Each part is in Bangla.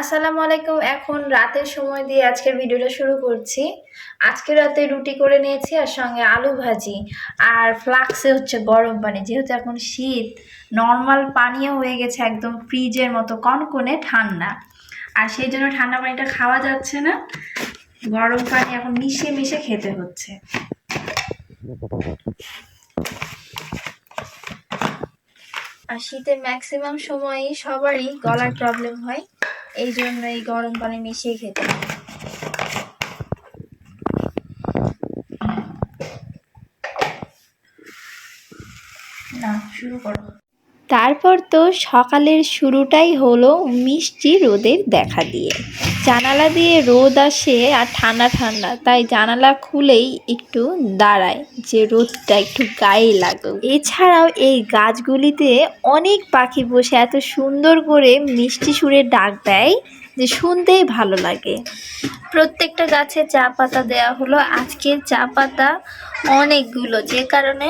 আসসালামু আলাইকুম। এখন রাতের সময় দিয়ে আজকের ভিডিওটা শুরু করছি। আজকে রাতে রুটি করে নিয়েছি আর সঙ্গে আলু ভাজি। আর ফ্লাক্সে হচ্ছে গরম পানি। যেহেতু এখন শীত, নর্মাল পানীয় হয়ে গেছে একদম ফ্রিজের মতো, কনকনে ঠান্ডা। আর সেই জন্য ঠান্ডা পানিটা খাওয়া যাচ্ছে না। গরম পানি এখন মিশে মিশে খেতে হচ্ছে। আর শীতে ম্যাক্সিমাম সময়ই সবারই গলার প্রবলেম হয়। এই জন্য এই গরম পানি মিশিয়ে খেতে না শুরু করো। তারপর তো সকালের শুরুটাই হলো মিষ্টি রোদের দেখা দিয়ে। জানালা দিয়ে রোদ আসে আর ঠান্ডা ঠান্ডা, তাই জানালা খুলেই একটু দাঁড়ায় যে রোদটা একটু গায়ে লাগুক। এছাড়াও এই গাছগুলিতে অনেক পাখি বসে এত সুন্দর করে মিষ্টি সুরে ডাক দেয় যে শুনতেই ভালো লাগে। প্রত্যেকটা গাছে চা পাতা দেওয়া হলো। আজকে চা পাতা অনেকগুলো, যে কারণে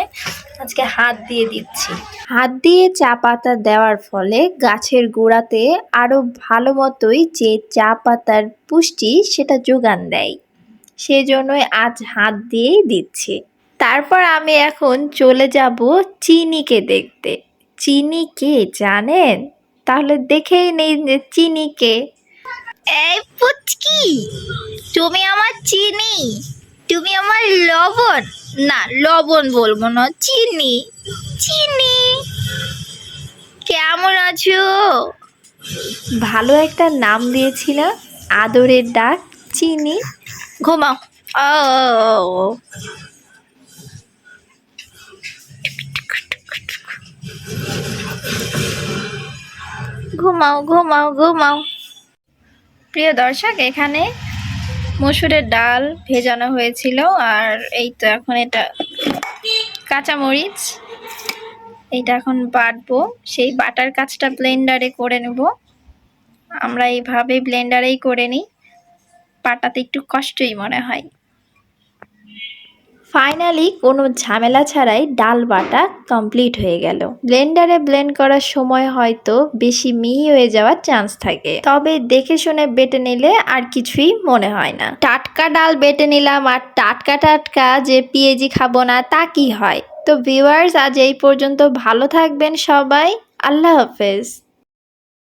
আজকে হাত দিয়ে দিচ্ছি। হাত দিয়ে চা পাতা দেওয়ার ফলে গাছের গোড়াতে আরও ভালো মতোই যে চা পাতার পুষ্টি সেটা যোগান দেয়। সেজন্যই আজ হাত দিয়েই দিচ্ছি। তারপর আমি এখন চলে যাব চিনিকে দেখতে। চিনি কে জানেন? তাহলে দেখেই নেই যে চিনি কে। এই পুচকি তুমি আমার চিনি। তুমি আমার লবণ। না লবণ বলব না চিনি। চিনি। কেমন আছো? ভালো একটা নাম দিয়েছিল আদরের ডাক চিনি। ঘুমাও। ও। ঘুমাও ঘুমাও ঘুমাও। প্রিয় দর্শক এখানে মসুরের ডাল ভেজানো হয়েছিল আর এই তো এখন এটা কাঁচামরিচ এটা এখন বাটবো। সেই বাটার কাজটা ব্লেন্ডারে করে নেব। আমরা এইভাবে ব্লেন্ডারেই করে নিই। পাটাতে একটু কষ্টই মনে হয়। ফাইনালি কোনো ঝামেলা ছাড়াই ডাল বাটা কমপ্লিট হয়ে গেল। ব্লেন্ডারে ব্লেন্ড করার সময় হয়তো বেশি মিহি হয়ে যাওয়ার চান্স থাকে। তবে দেখে শুনে বেটে নিলে আর কিছুই মনে হয় না। টাটকা ডাল বেটে নিলাম আর টাটকা টাটকা যে পিএজি খাব না তা কি হয়? তো ভিউয়ার্স আজ এই পর্যন্ত ভালো থাকবেন সবাই। আল্লাহ হাফেজ।